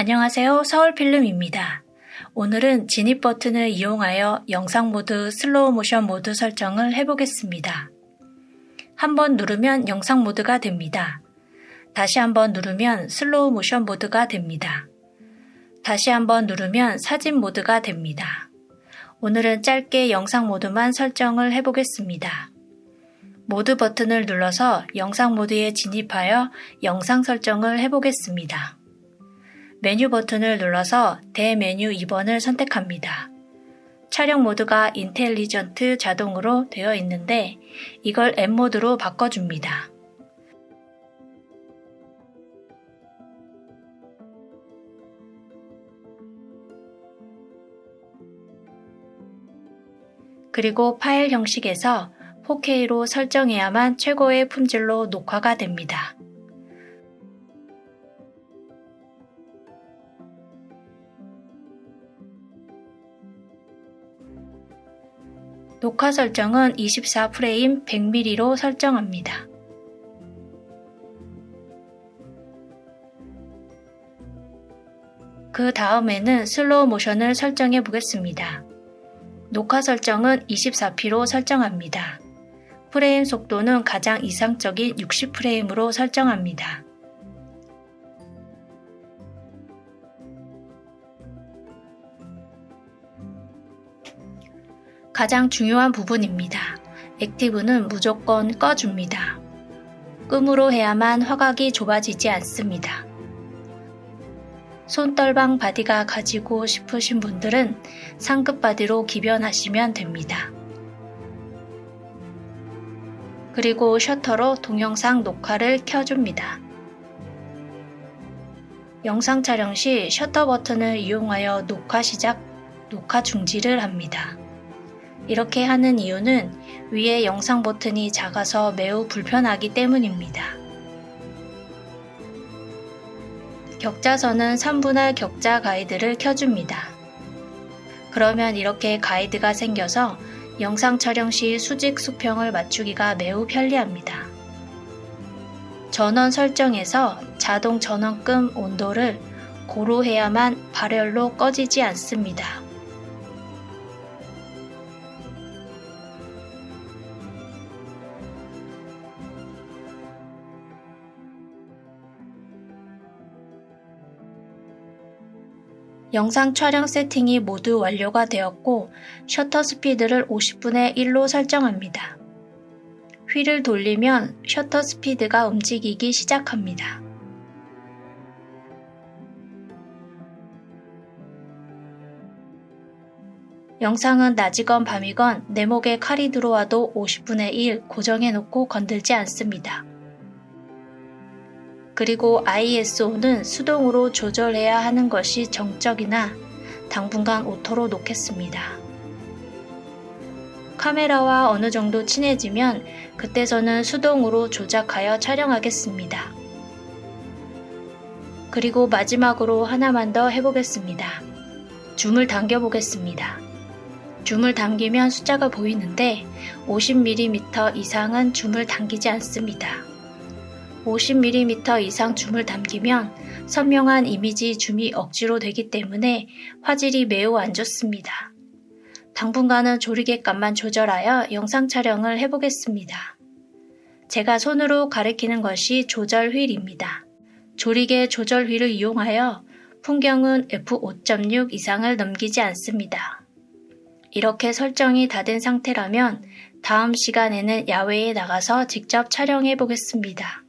안녕하세요. 서울필름입니다. 오늘은 진입 버튼을 이용하여 영상 모드, 슬로우 모션 모드 설정을 해보겠습니다. 한번 누르면 영상 모드가 됩니다. 다시 한번 누르면 슬로우 모션 모드가 됩니다. 다시 한번 누르면 사진 모드가 됩니다. 오늘은 짧게 영상 모드만 설정을 해보겠습니다. 모드 버튼을 눌러서 영상 모드에 진입하여 영상 설정을 해보겠습니다. 메뉴 버튼을 눌러서 대메뉴 2번을 선택합니다. 촬영 모드가 인텔리전트 자동으로 되어 있는데 이걸 M 모드로 바꿔줍니다. 그리고 파일 형식에서 4K로 설정해야만 최고의 품질로 녹화가 됩니다. 녹화 설정은 24프레임 100mm로 설정합니다. 그 다음에는 슬로우 모션을 설정해 보겠습니다. 녹화 설정은 24p로 설정합니다. 프레임 속도는 가장 이상적인 60프레임으로 설정합니다. 가장 중요한 부분입니다. 액티브는 무조건 꺼줍니다. 끔으로 해야만 화각이 좁아지지 않습니다. 손떨방 바디가 가지고 싶으신 분들은 상급 바디로 기변하시면 됩니다. 그리고 셔터로 동영상 녹화를 켜줍니다. 영상 촬영 시 셔터 버튼을 이용하여 녹화 시작, 녹화 중지를 합니다. 이렇게 하는 이유는 위에 영상 버튼이 작아서 매우 불편하기 때문입니다. 격자선은 3분할 격자 가이드를 켜줍니다. 그러면 이렇게 가이드가 생겨서 영상 촬영 시 수직 수평을 맞추기가 매우 편리합니다. 전원 설정에서 자동 전원금 온도를 고루해야만 발열로 꺼지지 않습니다. 영상 촬영 세팅이 모두 완료가 되었고 셔터 스피드를 50분의 1로 설정합니다. 휠을 돌리면 셔터 스피드가 움직이기 시작합니다. 영상은 낮이건 밤이건 내 목에 칼이 들어와도 50분의 1 고정해 놓고 건들지 않습니다. 그리고 ISO는 수동으로 조절해야 하는 것이 정적이나 당분간 오토로 놓겠습니다. 카메라와 어느 정도 친해지면 그때서는 수동으로 조작하여 촬영하겠습니다. 그리고 마지막으로 하나만 더 해보겠습니다. 줌을 당겨 보겠습니다. 줌을 당기면 숫자가 보이는데 50mm 이상은 줌을 당기지 않습니다. 50mm 이상 줌을 담기면 선명한 이미지 줌이 억지로 되기 때문에 화질이 매우 안 좋습니다. 당분간은 조리개 값만 조절하여 영상 촬영을 해보겠습니다. 제가 손으로 가리키는 것이 조절 휠입니다. 조리개 조절 휠을 이용하여 풍경은 f5.6 이상을 넘기지 않습니다. 이렇게 설정이 다 된 상태라면 다음 시간에는 야외에 나가서 직접 촬영해 보겠습니다.